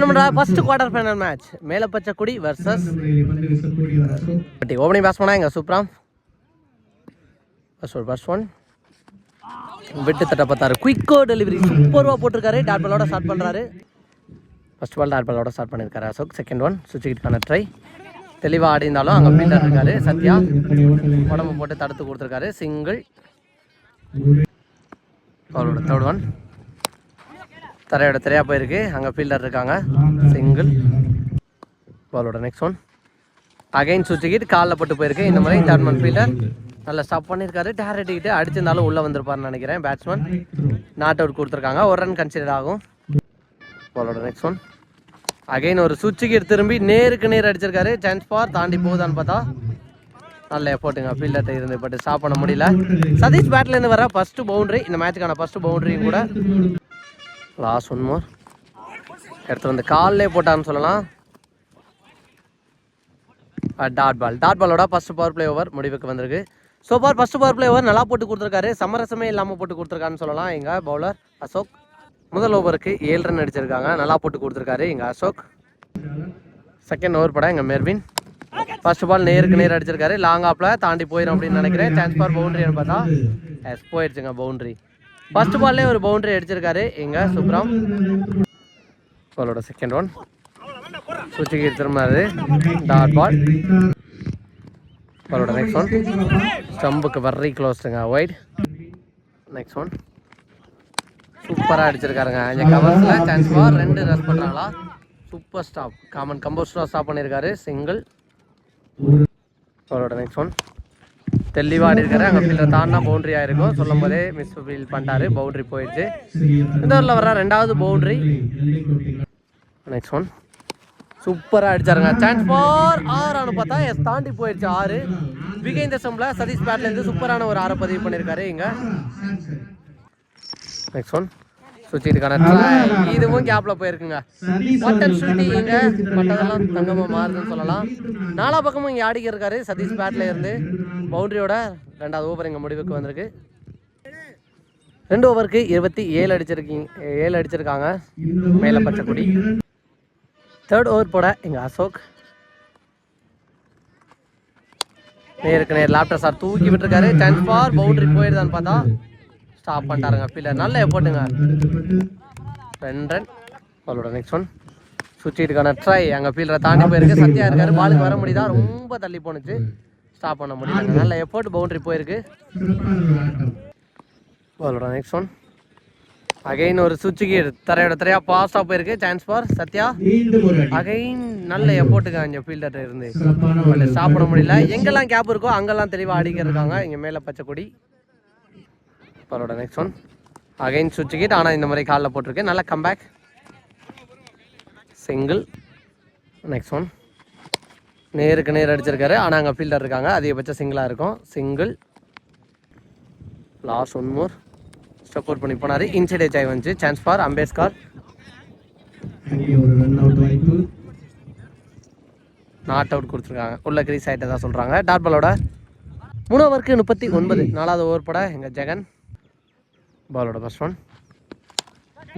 நம்மளோட first quarter final match Melapachakudi versus Patti. Opening bats பண்ணா எங்க? Subram first one first one விட்டு தட்ட பார்த்தாரு. குயிக்கோ டெலிவரி சூப்பர்வாக போட்டிருக்காரு. டாட் பாலோட ஸ்டார்ட் பண்ணுறாரு ஃபர்ஸ்ட் பால் டாட் பாலோட ஸ்டார்ட் பண்ணியிருக்காரு அசோக். செகண்ட் ஒன் சுவிட்சுக்கிட்டான ட்ரை தெளிவாக ஆடி இருந்தாலும் அங்கே ஃபீல்டர் இருக்காரு. சத்யா. உடம்பு போட்டு தடுத்து கொடுத்துருக்காரு. சிங்கிள் அவரோட தேர்ட் ஒன் தரையோட திரையா போயிருக்கு. அங்கே ஃபீல்டர் இருக்காங்க. சிங்கிள் பாலோட நெக்ஸ்ட் ஒன் அகைன் சுவிட்சுக்கிட்டு காலில் போட்டு போயிருக்கு. இந்த மாதிரி தேர்ட் ஃபீல்டர் நல்லா ஸ்டாப் பண்ணியிருக்காரு டேர் அடிக்கிட்டு அடிச்சிருந்தாலும் உள்ளே வந்திருப்பாருன்னு நினைக்கிறேன். பேட்ஸ்மேன் நாட் அவுட் கொடுத்துருக்காங்க. ஒரு ரன் கன்சிடர் ஆகும். பாலோட நெக்ஸ்ட் ஒன் அகைன் ஒரு சுவிட்சுக்கு திரும்பி நேருக்கு நேர் அடிச்சிருக்காரு. சான்ஸ் பார் தாண்டி போகுதான்னு பார்த்தா நல்ல எஃபோர்ட்டுங்க ஃபீல்டர் இருந்து பட் ஸ்டாப் பண்ண முடியல. சதீஷ் பேட்லேருந்து வர ஃபர்ஸ்ட் பவுண்டரி இந்த மேட்சுக்கான ஃபஸ்ட்டு பவுண்ட்ரியும் கூட லாஸ்ட் ஒன் மோர் எடுத்து வந்து காலிலே போட்டான்னு சொல்லலாம். டாட் பால் டாட் பாலோட ஃபஸ்ட் பவர் பிளே ஓவர் முடிவுக்கு வந்திருக்கு. So far first power play over நல்லா போட்டு கொடுத்துருக்காரு. சமரசமே இல்லாமல் போட்டு கொடுத்துருக்காருன்னு சொல்லலாம். எங்கள் பவுலர் அசோக். முதல் ஓவருக்கு ஏழு ரன் அடிச்சிருக்காங்க. நல்லா போட்டு கொடுத்துருக்காரு எங்கள் அசோக். செகண்ட் ஓவர் படம் எங்கள் மெர்வின் ஃபர்ஸ்ட் பால் நேருக்கு நேர் அடிச்சிருக்காரு. லாங் ஆப்பில் தாண்டி போயிடும் அப்படின்னு நினைக்கிறேன். சான்ஸ் ஃபார் பவுண்டரின்னு பார்த்தா. எஸ் போயிடுச்சுங்க பவுண்டரி ஃபர்ஸ்ட் பால்லே ஒரு பவுண்டரி அடிச்சிருக்காரு. எங்க? சுப்ரம். பாலோட செகண்ட் ஒன் சுச்சிக்கு திரும்பினாரு. டாட் பால் பாலோட நெக்ஸ்ட் ஒன் ஸ்டம்புக்கு வெரி க்ளோஸ்டுங்க ஒயிட் நெக்ஸ்ட் ஒன் சூப்பராக அடிச்சிருக்காருங்க. இந்த கவர்ஸில் சான்ஸ் பார் ரெண்டு ரன் பண்ணுறாங்களா சூப்பர் ஸ்டாப் காமன் கம்போஸ்டாக ஸ்டாப் பண்ணியிருக்காரு சிங்கிள் அவரோட நெக்ஸ்ட் ஒன் தெளிவாக ஆடி அங்கே ஃபீல்டர் தாண்டா பவுண்ட்ரியாக இருக்கும். சொல்லும் போதே மிஸ் ஃபீல் பண்ணிட்டாரு. பவுண்டரி போயிடுச்சு. இந்த ஊரில் வர ரெண்டாவது பவுண்டரி நெக்ஸ்ட் ஒன் சூப்பராக அடிச்சாருங்க சான்ஸ் ஃபார் ஆறானு பார்த்தா எஸ் தாண்டி போயிடுச்சு ஆறு. விகேந்த சம்பில் சதீஷ் பேட்லேருந்து சூப்பரான ஒரு ஆறை பதிவு பண்ணியிருக்காரு இங்கே. நெக்ஸ்ட் ஒன் சுவிட்சுக்கான இதுவும் கேப்ல போயிருக்குங்க. பட்டன் சுட்டி பட்டதெல்லாம் தங்கமா மாறுதுன்னு சொல்லலாம். நாலா பக்கமும் இங்க ஆடிக்க இருக்காரு. சதீஷ் பேட்ல இருந்து. பவுண்டரியோட ரெண்டாவது ஓவர் எங்கள் முடிவுக்கு வந்திருக்கு. ரெண்டு ஓவருக்கு இருபத்தி ஏழு அடிச்சிருக்கீங்க ஏழு அடிச்சிருக்காங்க. மேல பச்சைக்குடி தேர்ட் ஓவர் போட எங்க அசோக். நேருக்கு நேர் லேப்டாப் சார் தூக்கி விட்டுருக்காரு. சான்ஸ் ஃபார் பவுண்டரி போயிடுதான்னு பார்த்தா ஸ்டாப் பண்ணிட்டாருங்க. ஃபீல்டர் நல்ல எஃபோர்ட்டுங்க ரெண்டு ரன் அவளோட நெக்ஸ்ட் ஒன் சுற்றிட்டுக்கான ட்ரை அங்கே ஃபீல்டரை தாண்டி போயிருக்கு. சத்யா இருக்காரு. பாலுக்கு வர முடியுதா? ரொம்ப தள்ளி போணுச்சு. ஸ்டாப் பண்ண முடியல. நல்ல எஃபோர்ட் பவுண்டரி போயிருக்கு. பாலோட நெக்ஸ்ட் ஒன் அகைன் ஒரு சுவிட்சுக்கு தரையோட தரையா பாஸ்டாக போயிருக்கு. Chance for Sathya. அகைன் நல்ல எஃபோர்ட்டுக்கு இங்கே ஃபீல்டர் இருந்து. சாப்பிட ஸ்டாப் பண்ண முடியல. எங்கெல்லாம் கேப் இருக்கோ அங்கெல்லாம் தெளிவாக அடிக்கிறதுக்காங்க இங்கே மேலே பச்சை கொடி. பரோட நெக்ஸ்ட் ஒன் அகைன் சுவிட்சுக்கிட் ஆனால் இந்த மாதிரி காலில் போட்டிருக்கு. நல்ல கம்பேக் சிங்கிள் நெக்ஸ்ட் ஒன் நேருக்கு நேர் அடிச்சிருக்காரு. ஆனால் அங்கே ஃபீல்டர் இருக்காங்க. அதிகபட்சம் சிங்கிளாக இருக்கும். Single last one more step out பண்ணி போனார். இன்சைட் ஏஜ் ஆகி வந்துச்சு. Chance for Ambedkar not out கொடுத்துருக்காங்க. உள்ள கிரீஸ் ஆகிட்டு தான் சொல்கிறாங்க டாட் பாலோட மூணு ஓவருக்கு முப்பத்தி ஒன்பது. நாலாவது ஓவர் பட எங்கள் ஜெகன். பாலோட ஃபர்ஸ்ட் ஒன்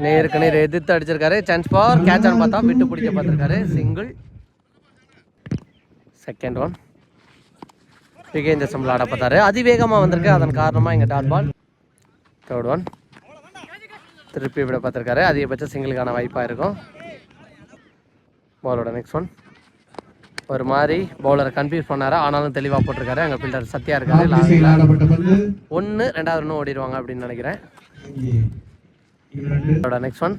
நேருக்கு நேர் எதிர்த்து அடிச்சிருக்காரு. சான்ஸ் ஃபார் கேட்ச் ஆன் பார்த்தா விட்டு பிடிக்க பார்த்துருக்காரு. சிங்கிள் செகண்ட் ஒன் விகேந்திர சம்பளம் ஆட பார்த்தாரு அதிவேகமாக வந்திருக்கு. அதன் காரணமாக எங்கள் டாட் பால். தேர்ட் ஒன் திருப்பி விட பார்த்துருக்காரு. அதிகபட்ச சிங்கிளுக்கான வாய்ப்பாக இருக்கும். பாலோட நெக்ஸ்ட் ஒன் ஒரு மாதிரி பவுலரை கன்ஃபியூஸ் பண்ணாரு? ஆனாலும் தெளிவாக போட்டிருக்காரு. அங்கே ஃபீல்டர் சத்தியா இருக்காரு. ஒன்று ரெண்டாவது ரன்னும் ஓடிடுவாங்க அப்படின்னு நினைக்கிறேன். நெக்ஸ்ட் ஒன்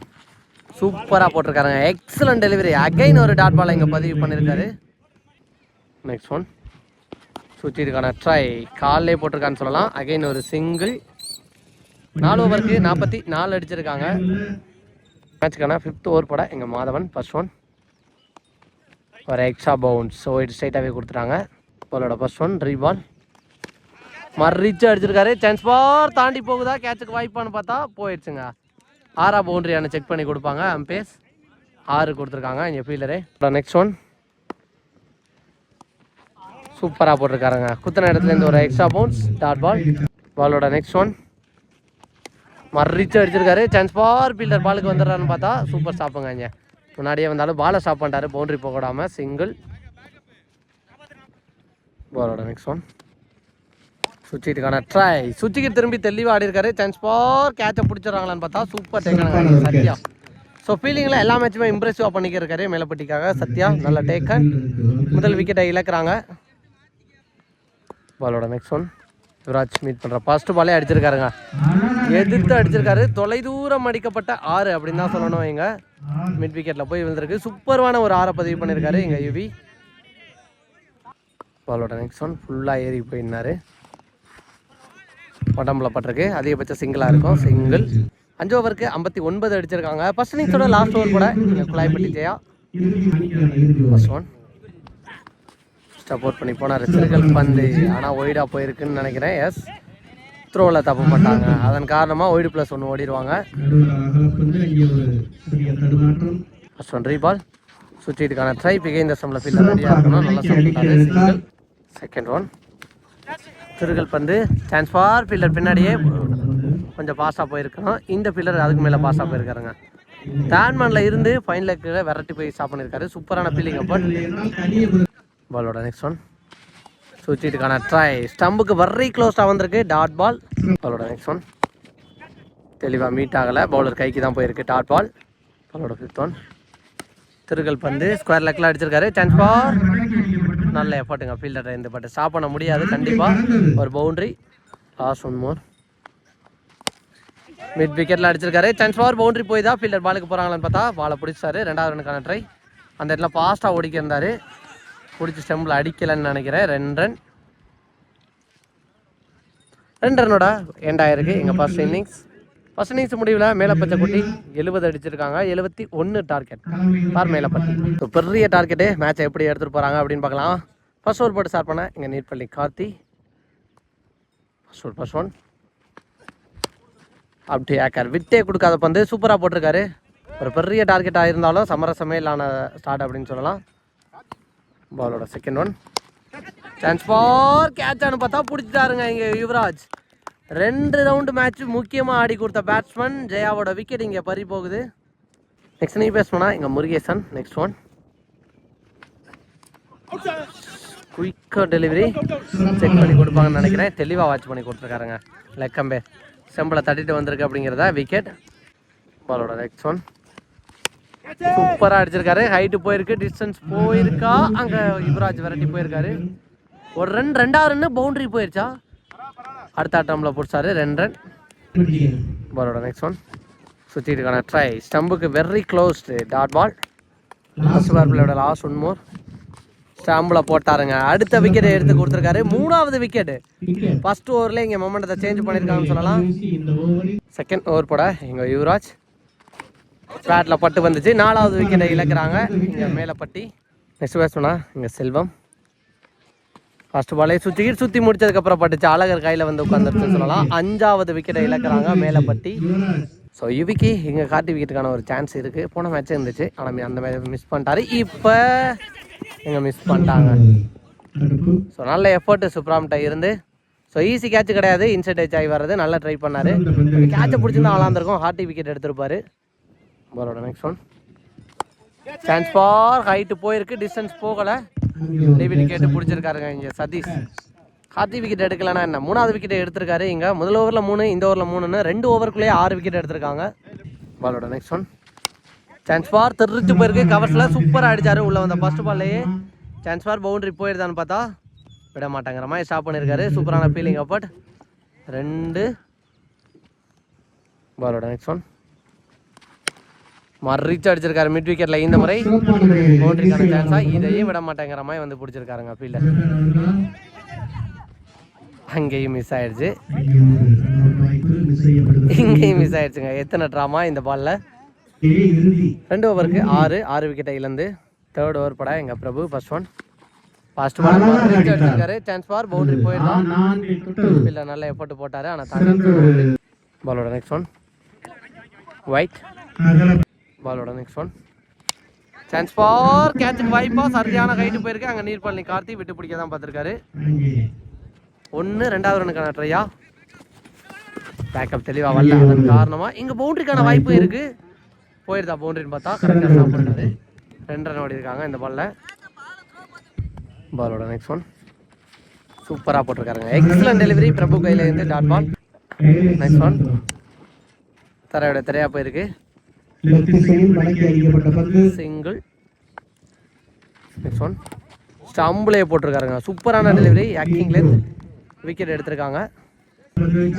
சூப்பராக போட்டிருக்காருங்க. எக்ஸலன்ட் டெலிவரி அகைன் ஒரு டாட் பால் இங்கே பதிவு பண்ணியிருக்காரு. நெக்ஸ்ட் ஒன் சுற்றிருக்கான ட்ரை காலிலே போட்டிருக்கான்னு சொல்லலாம். அகைன் ஒரு சிங்கிள் நாலு ஓவருக்கு நாற்பத்தி நாலு அடிச்சிருக்காங்க. மேட்ச்க்கான ஃபிஃப்த் ஓவர் போட எங்கள் மாதவன் ஃபர்ஸ்ட் ஒன் ஒரு எக்ஸ்ட்ரா பவுன்ஸ் ஸோ இது ஸ்ட்ரைட்டாகவே கொடுத்துட்டாங்க. பாலோட ஃபர்ஸ்ட் ஒன் ரீபால் மறிச்சு அடிச்சிருக்காரு. சான்ஸ் பார் தாண்டி போகுதா? கேட்சுக்கு வாய்ப்பான்னு பார்த்தா போயிடுச்சுங்க. ஆறா பவுண்டரியான செக் பண்ணி கொடுப்பாங்க. அம்பேஸ் ஆறு கொடுத்துருக்காங்க. இங்கே ஃபீல்டரு நெக்ஸ்ட் ஒன் சூப்பராக போட்டிருக்காருங்க. குத்தன இடத்துலேருந்து ஒரு எக்ஸ்ட்ரா பவுன்ஸ் டாட் பால் பாலோட நெக்ஸ்ட் ஒன் மறிச்சு அடிச்சிருக்காரு. சான்ஸ் ஃபார் ஃபீல்டர் பாலுக்கு வந்துடுறான்னு பார்த்தா சூப்பர் ஸ்டாப்புங்க இங்கே. முன்னாடியே வந்தாலும் பாலை ஸ்டாப் பண்ணிட்டாரு. பவுண்டரி போக விடாம சிங்கிள் பாலோட நெக்ஸ்ட் ஒன் சுச்சிட்டுக்கான ட்ரை சுச்சிக்கு திரும்பி தெளிவாக ஆடி இருக்காரு சான்ஸ் ஃபார் கேட்சை பிடிச்சிடறாங்களான்னு பார்த்தா சூப்பர் டேக்கன் சத்யா. ஸோ ஃபீலிங்கில் எல்லா மேட்சுமே இம்ப்ரெசிவாக பண்ணிக்கிருக்காரு. மேலப்பட்டிக்காக சத்யா. நல்ல டேக்கன் முதல் விக்கெட்டை இழக்கிறாங்க. பாலோட நெக்ஸ்ட் ஒன் யுவராஜ் மீட் பண்ணுற ஃபர்ஸ்ட் பாலே அடிச்சிருக்காருங்க. எதிர்த்து அடிச்சிருக்காரு. தொலைதூரம் அடிக்கப்பட்ட ஆறு அப்படின்னு தான் சொல்லணும் இங்கே மிட் விக்கெட்டில் போய் விழுந்திருக்கு. சூப்பர்வான ஒரு ஆறை பதிவு பண்ணியிருக்காரு இங்க யுவி பாலோட நெக்ஸ்ட் ஒன் ஃபுல்லாக ஏறி போயிருந்தார் உடம்புல பட்டிருக்கு. அதிகபட்ச சிங்கிளாக இருக்கும். சிங்கிள் அஞ்சு ஓவருக்கு ஐம்பத்தி ஒன்பது அடிச்சிருக்காங்க. ஃபர்ஸ்ட் இன்னிங்ஸோட லாஸ்ட் ஓவர் கூட இங்கே Kuzhaipatti Jaya. First one support பண்ணி போனார் சிறுகள் பந்து. ஆனால் ஒய்டாக போயிருக்குன்னு நினைக்கிறேன். எஸ் த்ரோவில் தப்பு பண்ணிட்டாங்க. அதன் காரணமாக ஒய்டு ப்ளஸ் ஒன்று ஓடிடுவாங்க. ஃபர்ஸ்ட் ஒன் ரீபால் சுற்றிட்டுக்கான ட்ரை பிகை இந்த சம்மில் ஃபீல்டர் ரெடியாக இருக்கணும். நல்லா சிங்கிள் செகண்ட் ஒன் திருகல் பந்து. சான்ஸ் ஃபார் ஃபீல்டர் பின்னாடியே கொஞ்சம் பாஸாக போயிருக்கணும் இந்த ஃபீல்டர் அதுக்கு மேலே பாஸாக போயிருக்காருங்க. தேன்மேனில் இருந்து ஃபைனலுக்கு விரட்டி போய் ஸ்டாப் பண்ணியிருக்காரு. சூப்பரான ஃபீலிங் பட் பாலோட நெக்ஸ்ட் ஒன் சுவிட்சிட்டுக்கான ட்ரை ஸ்டம்புக்கு வர்றி க்ளோஸ்டாக வந்திருக்கு. டாட் பால் பாலோட நெக்ஸ்ட் ஒன் தெளிவாக மீட் ஆகலை. பவுலர் கைக்கு தான் போயிருக்கு. டாட் பால் பாலோட ஃபிஃப்த் ஒன் திருகல் பந்து. ஸ்கொயர் லெக்கில் அடிச்சிருக்காரு. சான்ஸ் ஃபார் நல்ல எஃபர்ட்டுங்க ஃபீல்டர் இந்த பட்டு ஸ்டாப் பண்ண முடியாது. கண்டிப்பாக ஒரு boundary last one more mid விக்கெட்டில் அடிச்சிருக்காரு. சான்ஸ் ஃபார் பவுண்டரி போய் தான் ஃபீல்டர் பாலுக்கு போகிறாங்களான்னு பார்த்தா பாலை பிடிச்சாரு. ரெண்டாவது ரனுக்கான ட்ரை அந்த இடத்துல ஃபாஸ்ட்டாக ஓடிக்கிருந்தார் பிடிச்ச ஸ்டம்பில் அடிக்கலைன்னு நினைக்கிறேன். ரெண்டு ரன். ரெண்டு ரனோட எண்ட் ஆயிருக்கு எங்கள் ஃபர்ஸ்ட் இன்னிங்ஸ் ஃபர்ஸ்ட் இன்னிங்ஸ் முடிவில் மேலப்பச்சை குட்டி எழுபது அடிச்சிருக்காங்க. எழுபத்தி ஒன்று டார்கெட் பார் மேலப்பட்டி ஸோ பெரிய டார்கெட்டு மேட்சை எப்படி எடுத்துகிட்டு போகிறாங்க அப்படின்னு பார்க்கலாம். ஃபர்ஸ்ட் ஓவர் போட்டு ஸ்டார்ட் பண்ண இங்கே Neetpalli Karthi. First over first one அப்படி ஏக்கார் விட்டே கொடுக்காத பந்து. சூப்பராக போட்டிருக்காரு. ஒரு பெரிய டார்கெட்டாக இருந்தாலும் சமரசமேலான ஸ்டார்ட் அப்படின்னு சொல்லலாம். பாலோட செகண்ட் ஒன் சான்ஸ் ஃபார் கேட்சானு பார்த்தா பிடிச்சிட்டாருங்க இங்கே யுவராஜ். ரெண்டு ரவுண்டு மேட்ச் முக்கியமாக ஆடி கொடுத்த பேட்ஸ்மேன் ஜெயாவோட விக்கெட் இங்கே பறி போகுது. நெக்ஸ்ட் நீ பேட்ஸ்மேனா இங்கே முருகேசன் நெக்ஸ்ட் ஒன் குயிக்காக டெலிவரி செக் பண்ணி கொடுப்பாங்கன்னு நினைக்கிறேன். தெளிவாக வாட்ச் பண்ணி கொடுத்துருக்காருங்க. லெக்கம்பே. செம்பில் தட்டிட்டு வந்திருக்கு அப்படிங்கிறத விக்கெட் பாலோட நெக்ஸ்ட் ஒன் சூப்பராக அடிச்சிருக்காரு. ஹைட்டு போயிருக்கு டிஸ்டன்ஸ் போயிருக்கா. அங்கே யுவராஜ் விரட்டி போயிருக்காரு. ஒரு ரன் ரெண்டாவது ரன்னு பவுண்டரி போயிருச்சா? அடுத்த ஆட்டமில் பிடிச்சாரு. ரெண்டு ரன் பாலோட நெக்ஸ்ட் ஒன் சுற்றிட்டுக்கான try ஸ்டம்புக்கு very closed dot ball last பார் பிள்ளையோட லாஸ்ட் ஒன் மோர் ஸ்டாம்பில் போட்டாருங்க. அடுத்த விக்கெட் எடுத்து கொடுத்துருக்காரு. மூணாவது விக்கெட் ஃபர்ஸ்ட் ஓவரில் இங்கே மொமெண்டத்தை சேஞ்ச் பண்ணியிருக்காங்கன்னு சொல்லலாம். செகண்ட் ஓவர் போட இங்கே யுவராஜ். பேட்டில் பட்டு வந்துச்சு. நாலாவது விக்கெட்டை இழக்கிறாங்க. இங்கே மேலப்பட்டி நெக்ஸ்ட் பேட்ஸ்மனா இங்கே செல்வம். ஃபஸ்ட் பாலே சுற்றி சுற்றி முடிச்சதுக்கப்புறம் பட்டுச்சு. அழகர் கையில் வந்து உட்காந்துருச்சுன்னு சொல்லலாம். அஞ்சாவது விக்கெட்டை இழக்கிறாங்க மேலப்பட்டி. ஸோ யுவிக்கு இங்கே கார்த்தி விக்கெட்டுக்கான ஒரு சான்ஸ் இருக்குது போன மேட்ச் இருந்துச்சு. ஆனால் அந்த மேட்ச் மிஸ் பண்ணிட்டாரு. இப்போ இங்கே மிஸ் பண்ணிட்டாங்க. ஸோ நல்ல எஃபர்ட் சுப்ராம்கிட்ட இருந்து. ஸோ ஈஸி கேட்ச் கிடையாது. இன்சைட் ஆகி வர்றது. நல்லா ட்ரை பண்ணார். கேட்சை பிடிச்சிருந்தா ஆளாந்துருக்கும் ஹார்ட்டி விக்கெட் எடுத்திருப்பாரு. பாலோட next one chance for height போயிருக்கு டிஸ்டன்ஸ் போகலை. டேவிட் கேட்டு பிடிச்சிருக்காருங்க இங்கே சதீஷ். கார்த்தி விக்கெட் எடுக்கலனா என்ன? மூணாவது விக்கெட் எடுத்திருக்காரு இங்கே. முதல் ஓவரில் மூணு இந்த ஓவரில் மூணுன்னு ரெண்டு ஓவருக்குள்ளேயே ஆறு விக்கெட் எடுத்திருக்காங்க. பாலோட நெக்ஸ்ட் ஒன் சான்ஸ் ஃபார் திருச்சு போயிருக்கு கவர்ஸில் சூப்பராக அடிச்சாரு உள்ள வந்த ஃபர்ஸ்ட் பால்லையே சான்ஸ் ஃபார் பவுண்டரி போயிருதான்னு பார்த்தா விட மாட்டாங்கிற மாதிரி ஸ்டாப் பண்ணியிருக்காரு சூப்பரான ஃபீலிங் அப்பட் ரெண்டு. பாலோட நெக்ஸ்ட் ஒன் மறிச்சு அடிச்சிருக்காரு மிட் விக்கெட்ல இந்த முறை. பவுண்டரிக்கான சான்ஸா இதையும் விட மாட்டேங்கிற மாதிரி வந்து பிடிச்சிருக்காருங்க ஃபீல்டர் அங்கேயும் மிஸ் ஆயிடுச்சு. இங்கேயும் மிஸ் ஆயிடுச்சுங்க. எத்தனை ட்ராமா இந்த பால்ல ரெண்டு ஓவருக்கு ஆறு ஆறு விக்கெட்டை இழந்து தேர்ட் ஓவர் பட எங்க Prabhu first one first ball அடிச்சிருக்காரு. சான்ஸ் பார் பவுண்டரி போயிடலாம். இல்லை நல்ல எஃபர்ட் போட்டாரு. ஆனால் தாண்டி பாலோட நெக்ஸ்ட் ஒன் ஒயிட் பாலோட நெக்ஸ்ட் ஒன் சான்ஸ் ஃபார் கேட்சுக்கு வாய்ப்பா சரியான ஹைட்டு போயிருக்கு. அங்கே நீர் பழனி கார்த்தி விட்டு பிடிக்க தான் பார்த்துருக்காரு. ஒன்று ரெண்டாவது ரனுக்கான ட்ரையா பேக்கப் தெளிவாக வரல. அதன் காரணமாக இங்கே பவுண்டரிக்கான வாய்ப்பு இருக்கு. போயிருந்தா பவுண்டரின்னு பார்த்தா கரெக்டாக ஸ்டாப் பண்ணாரு ரெண்டு ரன் ஓடி இருக்காங்க இந்த பாலில் பாலோட நெக்ஸ்ட் ஒன் சூப்பராக போட்டிருக்காருங்க. எக்ஸலன்ட் டெலிவரி பிரபு கையில் இருந்து டாட் பால் நெக்ஸ்ட் ஒன் தரையோட திரையா போயிருக்கு. பந்து சிங்கிள் நெக்ஸ்ட் ஒன் ஸ்டம்பிளே போட்டிருக்காருங்க. சூப்பரான டெலிவரி ஆக்டிங்லேருந்து விக்கெட் எடுத்திருக்காங்க.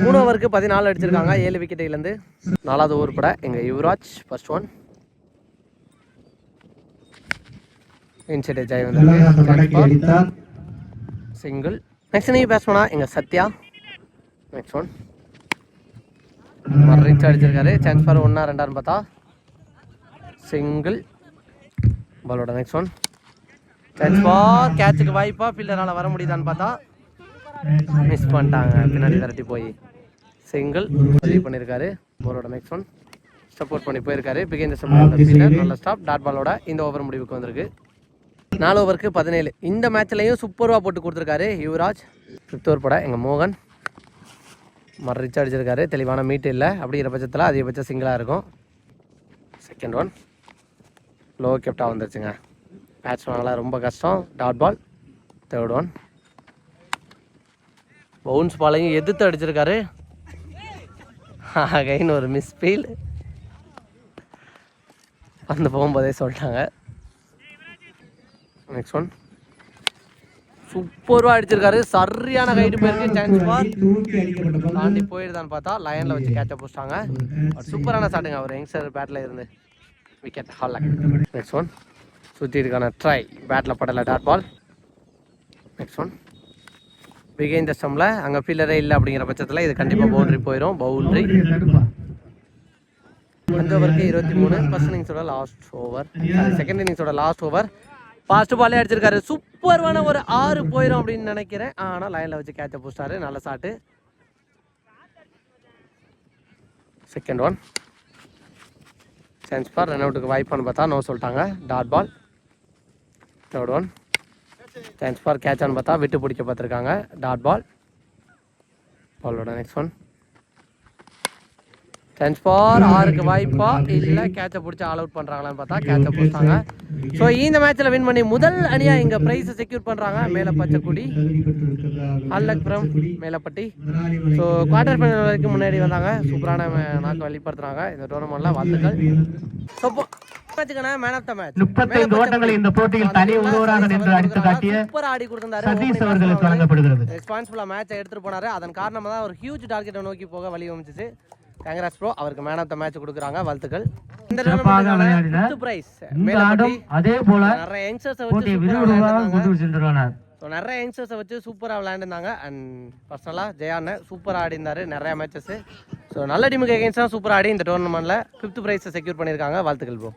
மூணு ஓவருக்கு பதினாலு அடிச்சிருக்காங்க. ஏழு விக்கெட்டிலேருந்து நாலாவது ஓவர் கூட எங்கள் யுவராஜ் ஃபர்ஸ்ட் ஒன் இன்சைட் ஜெய் வந்து சிங்கிள் நெக்ஸ்ட் நீங்கள் பேசணும்னா எங்கள் சத்யா. நெக்ஸ்ட் ஒன் ரீச் அடிச்சிருக்காரு. சான்ஸ் ஃபார் ஒன்றா ரெண்டான்னு பார்த்தா. சிங்கிள் பாலோட நெக்ஸ்ட் ஒன் சான்ஸ் ஃபார் கேட்சுக்கு வாய்ப்பா ஃபீல்டரால் வர முடியுதான்னு பார்த்தா மிஸ் பண்ணிட்டாங்க. பின்னாடி திரட்டி போய் சிங்கிள் பதிவு பண்ணியிருக்காரு. பாலோட நெக்ஸ்ட் ஒன் சப்போர்ட் பண்ணி போயிருக்காரு. பிகேந்திர ஃபீல்டர் நல்ல ஸ்டாப் டாட் பாலோட இந்த ஓவர் முடிவுக்கு வந்திருக்கு. நாலு ஓவருக்கு பதினேழு. இந்த மேட்ச்லையும் சூப்பராக போட்டு கொடுத்துருக்காரு யுவராஜ். ஃபிஃப்த் ஓவர் பட எங்கள் மோகன். மறு ரிச் அடிச்சிருக்காரு. தெளிவான மீட் இல்லை. அப்படிங்கிற பட்சத்தில் அதிகபட்சம் சிங்கிளாக இருக்கும். செகண்ட் ஒன் லோ கெப்டாக வந்துருச்சுங்க. பேட்ஸ்மேனெலாம் ரொம்ப கஷ்டம். Dot ball third one bounce பாலையும் எதிர்த்து அடிச்சிருக்காரு. அகைன் ஒரு மிஸ் ஃபீல் வந்து போகும்போதே சொல்லிட்டாங்க. நெக்ஸ்ட் ஒன் சூப்பராக அடிச்சிருக்காரு. சரியான கைட்டு போயிருக்கு. சான்ஸ் பார் தாண்டி போயிருந்தான்னு பார்த்தா லயனில் வச்சு கேட்ச போச்சிட்டாங்க சூப்பரான ஸ்டார்ட்டுங்க அவர் யங்ஸ்டர் பேட்டில் இருந்து. விக்கெட் ஹால் நெக்ஸ்ட் ஒன் இருக்கான ட்ரை பேட்டில் படலை டாட் பால் நெக்ஸ்ட் ஒன் பிகைன் த ஸ்டம்பில் அங்கே ஃபீல்டரே இல்லை அப்படிங்கிற பட்சத்தில் இது கண்டிப்பாக பவுண்டரி போயிடும் பவுண்டரி தடுப்பா அஞ்சு ஓவருக்கு இருபத்தி மூணு. ஃபர்ஸ்ட் இன்னிங்ஸோட லாஸ்ட் ஓவர் செகண்ட் இன்னிங்ஸோட லாஸ்ட் ஓவர் ஃபாஸ்ட் பாலே அடிச்சிருக்காரு. சூப்பர்வான ஒரு ஆறு போயிடும் அப்படின்னு நினைக்கிறேன். ஆனால் லைனில் வச்சு கேட்ச போஸ்டாரு நல்ல shot second one chance for run அவுட்டுக்கு வாய்ப்பான்னு பார்த்தா நோ சொல்லிட்டாங்க. Dot ball third one chance for கேட்சான்னு பார்த்தா விட்டு பிடிக்க பார்த்துருக்காங்க. டாட் பால் பாலோட நெக்ஸ்ட் ஒன் சான்ஸ் ஃபார் ஆறுக்கு வாய்ப்பா? இல்லை கேட்சை பிடிச்சி ஆல் அவுட் பண்ணுறாங்களான்னு பார்த்தா கேட்சை பிடிச்சாங்க. ஸோ இந்த மேட்ச்சில் வின் பண்ணி முதல் அணியாக இங்கே ப்ரைஸை செக்யூர் பண்ணுறாங்க மேலே Pachaikudi Allakpuram Melapatti. So quarter final வரைக்கும் முன்னாடி வந்தாங்க. சூப்பரான நாக்கு வெளிப்படுத்துறாங்க. இந்த டோர்னமெண்ட்ல வாழ்த்துக்கள். ஸோ மேட்சுக்கான மேன் ஆஃப் த மேட்ச் முப்பத்தைந்து ஓட்டங்களை இந்த போட்டியில் தனி ஒருவராக நின்று அடித்து காட்டிய சூப்பர் ஆடி கொடுத்திருந்தாரு. சதீஷ் அவர்களுக்கு வழங்கப்படுகிறது. ரெஸ்பான்சிபிளா மேட்சை எடுத்துட்டு போனாரு. அதன் காரணமா தான் ஒரு ஹியூஜ் டார்கெட்டை நோக்கி போக வழி காங்கிரஸ் ப்ரோ அவருக்கு மேன் ஆஃப் த மேட்ச் கொடுக்குறாங்க வாழ்த்துக்கள். இந்த விளையாடினார். பிரைஸ் ஆடும் அதே போல நிறைய யங்ஸ்டர்ஸை வச்சு சென்றுள்ளனர் ஸோ நிறைய யங்ஸ்டர்ஸை வச்சு சூப்பராக விளையாண்டுருந்தாங்க. அண்ட் பர்சனலாக ஜெயான்னு சூப்பராக ஆடி இருந்தார் நிறைய மேட்சஸ் ஸோ நல்ல டீமுக்கு எகேன்ஸ்டாக சூப்பராக ஆடி இந்த டோர்னமெண்ட்டில் ஃபிஃப்த் ப்ரைஸை செக்யூர் பண்ணியிருக்காங்க. வாழ்த்துக்கள் ப்ரோ